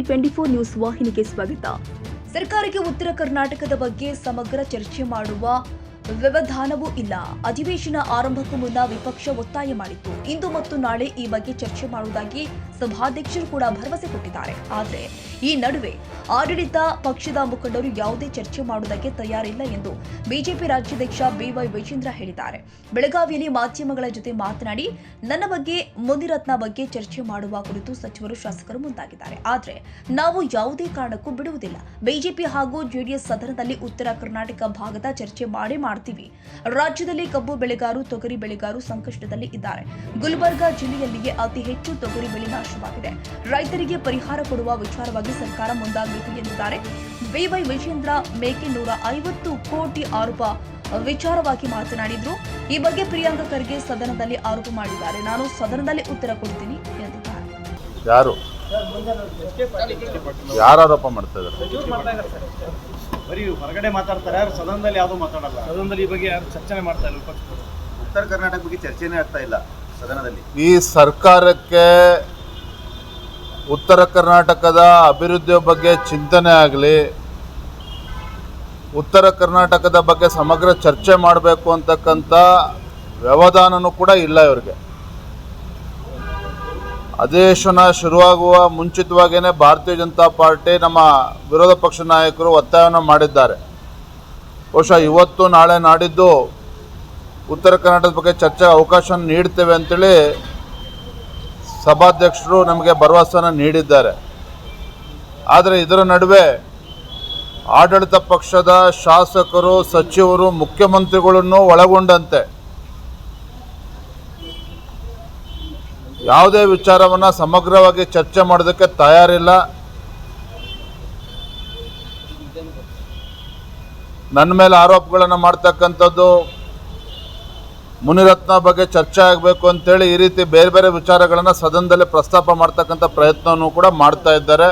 TV twenty four news ವಾಹಿನಿಗೆ ಸ್ವಾಗತ. ಸರ್ಕಾರಕ್ಕೆ ಉತ್ತರ ಕರ್ನಾಟಕದ ಬಗ್ಗೆ ಸಮಗ್ರ ಚರ್ಚೆ ಮಾಡುವ ವ್ಯವಧಾನವೂ ಇಲ್ಲ. ಅಧಿವೇಶನ ಆರಂಭಕ್ಕೂ ಮುನ್ನ ವಿಪಕ್ಷ ಒತ್ತಾಯ ಮಾಡಿತ್ತು. ಇಂದು ಮತ್ತು ನಾಳೆ ಈ ಬಗ್ಗೆ ಚರ್ಚೆ ಮಾಡುವುದಾಗಿ ಸಭಾಧ್ಯಕ್ಷರು ಕೂಡ ಭರವಸೆ ಕೊಟ್ಟಿದ್ದಾರೆ. ಆದರೆ ಈ ನಡುವೆ ಆಡಳಿತ ಪಕ್ಷದ ಮುಖಂಡರು ಯಾವುದೇ ಚರ್ಚೆ ಮಾಡುವುದಕ್ಕೆ ತಯಾರಿಲ್ಲ ಎಂದು ಬಿಜೆಪಿ ರಾಜ್ಯಾಧ್ಯಕ್ಷ ಬಿವೈ ವಿಜೇಂದ್ರ ಹೇಳಿದ್ದಾರೆ. ಬೆಳಗಾವಿಯಲ್ಲಿ ಮಾಧ್ಯಮಗಳ ಜೊತೆ ಮಾತನಾಡಿ, ನನ್ನ ಬಗ್ಗೆ ಮುನಿರತ್ನ ಬಗ್ಗೆ ಚರ್ಚೆ ಮಾಡುವ ಕುರಿತು ಸಚಿವರು ಶಾಸಕರು ಮುಂದಾಗಿದ್ದಾರೆ. ಆದರೆ ನಾವು ಯಾವುದೇ ಕಾರಣಕ್ಕೂ ಬಿಡುವುದಿಲ್ಲ. ಬಿಜೆಪಿ ಹಾಗೂ ಜೆಡಿಎಸ್ ಸದನದಲ್ಲಿ ಉತ್ತರ ಕರ್ನಾಟಕ ಭಾಗದ ಚರ್ಚೆ ಮಾಡೇ ಮಾಡ್ತೀವಿ. ರಾಜ್ಯದಲ್ಲಿ ಕಬ್ಬು ಬೆಳೆಗಾರು ತೊಗರಿ ಬೆಳೆಗಾರು ಸಂಕಷ್ಟದಲ್ಲಿ ಇದ್ದಾರೆ. ಗುಲ್ಬರ್ಗಾ ಜಿಲ್ಲೆಯಲ್ಲಿಯೇ ಅತಿ ಹೆಚ್ಚು ತೊಗರಿ ಬೆಳೆ ನಾಶವಾಗಿದೆ. ರೈತರಿಗೆ ಪರಿಹಾರ ಕೊಡುವ ವಿಚಾರವಾಗಿ ಸರ್ಕಾರ ಮುಂದಾಗಬೇಕು ಎಂದಿದ್ದಾರೆ. ಬಿವೈ ವಿಜೇಂದ್ರ ಮೇಕೆ ನೂರ ಐವತ್ತು ಕೋಟಿ ಆರೋಪ ವಿಚಾರವಾಗಿ ಮಾತನಾಡಿದ್ರು. ಈ ಬಗ್ಗೆ ಪ್ರಿಯಾಂಕ ಖರ್ಗೆ ಸದನದಲ್ಲಿ ಆರೋಪ ಮಾಡಿದ್ದಾರೆ. ನಾನು ಸದನದಲ್ಲಿ ಉತ್ತರ ಕೊಡ್ತೀನಿ ಎಂದಿದ್ದಾರೆ. ಯಾರು? ಯಾರು ಆರೋಪ ಮಾಡ್ತಾ ಇದ್ದಾರೆ ಬರೀ ಹೊರಗಡೆ ಮಾತಾಡ್ತಾರೆ ಯಾರು ಸದನದಲ್ಲಿ ಯಾವುದು ಮಾತಾಡಲ್ಲ. ಸದನದಲ್ಲಿ ಈ ಬಗ್ಗೆ ಯಾರು ಚರ್ಚೆ ಮಾಡ್ತಾ ಇಲ್ಲ ಉತ್ತರ ಕರ್ನಾಟಕ ಬಗ್ಗೆ ಚರ್ಚೆನೇ ಆಗ್ತಾ ಇಲ್ಲ ಸದನದಲ್ಲಿ. ಈ ಸರ್ಕಾರಕ್ಕೆ ಉತ್ತರ ಕರ್ನಾಟಕದ ಅಭಿವೃದ್ಧಿಯ ಬಗ್ಗೆ ಚಿಂತನೆ ಆಗಲಿ, ಉತ್ತರ ಕರ್ನಾಟಕದ ಬಗ್ಗೆ ಸಮಗ್ರ ಚರ್ಚೆ ಮಾಡಬೇಕು ಅಂತಕ್ಕಂಥ ವ್ಯವಧಾನನೂ ಕೂಡ ಇಲ್ಲ ಇವರಿಗೆ. ಅಧಿವೇಶನ ಶುರುವಾಗುವ ಮುಂಚಿತವಾಗಿಯೇ ಭಾರತೀಯ ಜನತಾ ಪಾರ್ಟಿ ನಮ್ಮ ವಿರೋಧ ಪಕ್ಷ ನಾಯಕರು ಒತ್ತಾಯವನ್ನು ಮಾಡಿದ್ದಾರೆ. ಬಹುಶಃ ಇವತ್ತು ನಾಳೆ ನಾಡಿದ್ದು ಉತ್ತರ ಕರ್ನಾಟಕದ ಬಗ್ಗೆ ಚರ್ಚೆ ಅವಕಾಶ ನೀಡ್ತೇವೆ ಅಂತೇಳಿ ಸಭಾಧ್ಯಕ್ಷರು ನಮಗೆ ಭರವಸೆಯನ್ನು ನೀಡಿದ್ದಾರೆ. ಆದರೆ ಇದರ ನಡುವೆ ಆಡಳಿತ ಪಕ್ಷದ ಶಾಸಕರು, ಸಚಿವರು, ಮುಖ್ಯಮಂತ್ರಿಗಳನ್ನು ಒಳಗೊಂಡಂತೆ ಯಾವುದೇ ವಿಚಾರವನ್ನು ಸಮಗ್ರವಾಗಿ ಚರ್ಚೆ ಮಾಡೋದಕ್ಕೆ ತಯಾರಿಲ್ಲ. ನನ್ನ ಮೇಲೆ ಆರೋಪಗಳನ್ನು ಮಾಡ್ತಕ್ಕಂಥದ್ದು ಮುನಿರತ್ನ ಬಗ್ಗೆ ಚರ್ಚೆ ಆಗಬೇಕು ಅಂತೇಳಿ ಈ ರೀತಿ ಬೇರೆ ಬೇರೆ ವಿಚಾರಗಳನ್ನು ಸದನದಲ್ಲಿ ಪ್ರಸ್ತಾಪ ಮಾಡ್ತಕ್ಕಂಥ ಪ್ರಯತ್ನವನ್ನು ಕೂಡ ಮಾಡ್ತಾ ಇದ್ದಾರೆ.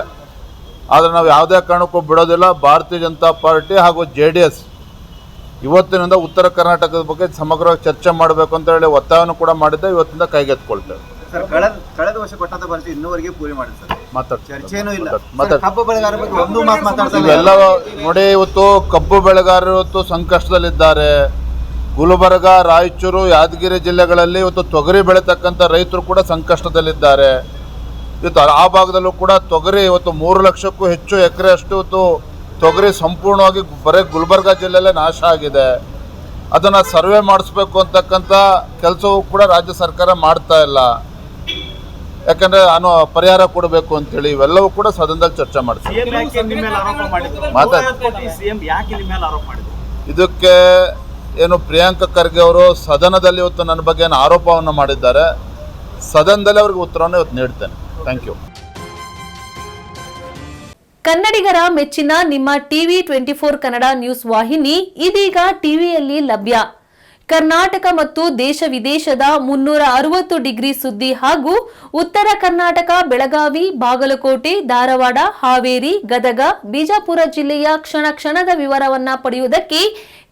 ಆದರೆ ನಾವು ಯಾವುದೇ ಕಾರಣಕ್ಕೂ ಬಿಡೋದಿಲ್ಲ. ಭಾರತೀಯ ಜನತಾ ಪಾರ್ಟಿ ಹಾಗೂ ಜೆ ಡಿ ಎಸ್ ಇವತ್ತಿನಿಂದ ಉತ್ತರ ಕರ್ನಾಟಕದ ಬಗ್ಗೆ ಸಮಗ್ರವಾಗಿ ಚರ್ಚೆ ಮಾಡಬೇಕು ಅಂತ ಹೇಳಿ ಒತ್ತಾಯವನ್ನು ಕೂಡ ಮಾಡಿದ್ದೆ. ಇವತ್ತಿಂದ ಕೈಗೆತ್ಕೊಳ್ತೇವೆ ಕಳೆದ ವರ್ಷ ಕೊಟ್ಟಂತ ಭರವಸೆ ಇನ್ನೂವರೆಗೆ ಪೂರಿ ಇವೆಲ್ಲ ನೋಡಿ ಇವತ್ತು ಕಬ್ಬು ಬೆಳೆಗಾರರು ಇವತ್ತು ಸಂಕಷ್ಟದಲ್ಲಿದ್ದಾರೆ. ಗುಲ್ಬರ್ಗ ರಾಯಚೂರು ಯಾದಗಿರಿ ಜಿಲ್ಲೆಗಳಲ್ಲಿ ಇವತ್ತು ತೊಗರಿ ಬೆಳೀತಕ್ಕಂಥ ರೈತರು ಕೂಡ ಸಂಕಷ್ಟದಲ್ಲಿದ್ದಾರೆ. ಇವತ್ತು ಆ ಭಾಗದಲ್ಲೂ ಕೂಡ ತೊಗರಿ ಇವತ್ತು ಮೂರು ಲಕ್ಷಕ್ಕೂ ಹೆಚ್ಚು ಎಕರೆ ಅಷ್ಟು ಇವತ್ತು ತೊಗರಿ ಸಂಪೂರ್ಣವಾಗಿ ಬರೀ ಗುಲ್ಬರ್ಗ ಜಿಲ್ಲೆಯಲ್ಲೇ ನಾಶ ಆಗಿದೆ. ಅದನ್ನು ಸರ್ವೆ ಮಾಡಿಸ್ಬೇಕು ಅಂತಕ್ಕಂಥ ಕೆಲಸವೂ ಕೂಡ ರಾಜ್ಯ ಸರ್ಕಾರ ಮಾಡ್ತಾ ಇಲ್ಲ. ಯಾಕಂದರೆ ನಾನು ಪರಿಹಾರ ಕೊಡಬೇಕು ಅಂತೇಳಿ ಇವೆಲ್ಲವೂ ಕೂಡ ಸದನದಲ್ಲಿ ಚರ್ಚೆ ಮಾಡ್ತೀವಿ ಇದಕ್ಕೆ ಏನು ಪ್ರಿಯಾಂಕ ಖರ್ಗೆ ಅವರು ಸದನದಲ್ಲಿ ಇವತ್ತು ನನ್ನ ಬಗ್ಗೆ ಏನು ಆರೋಪವನ್ನು ಮಾಡಿದ್ದಾರೆ, ಸದನದಲ್ಲಿ ಅವ್ರಿಗೆ ಉತ್ತರವನ್ನು ಇವತ್ತು ನೀಡ್ತೇನೆ. ಥ್ಯಾಂಕ್ ಯು ಕನ್ನಡಿಗರ ಮೆಚ್ಚಿನ ನಿಮ್ಮ TV twenty four Kannada news ವಾಹಿನಿ ಇದೀಗ ಟಿವಿಯಲ್ಲಿ ಲಭ್ಯ. ಕರ್ನಾಟಕ ಮತ್ತು ದೇಶ ವಿದೇಶದ ಮುನ್ನೂರ ಅರವತ್ತು ಡಿಗ್ರಿ ಸುದ್ದಿ ಹಾಗೂ ಉತ್ತರ ಕರ್ನಾಟಕ, ಬೆಳಗಾವಿ, ಬಾಗಲಕೋಟೆ, ಧಾರವಾಡ, ಹಾವೇರಿ, ಗದಗ, ಬಿಜಾಪುರ ಜಿಲ್ಲೆಯ ಕ್ಷಣ ಕ್ಷಣದ ವಿವರವನ್ನ ಪಡೆಯುವುದಕ್ಕೆ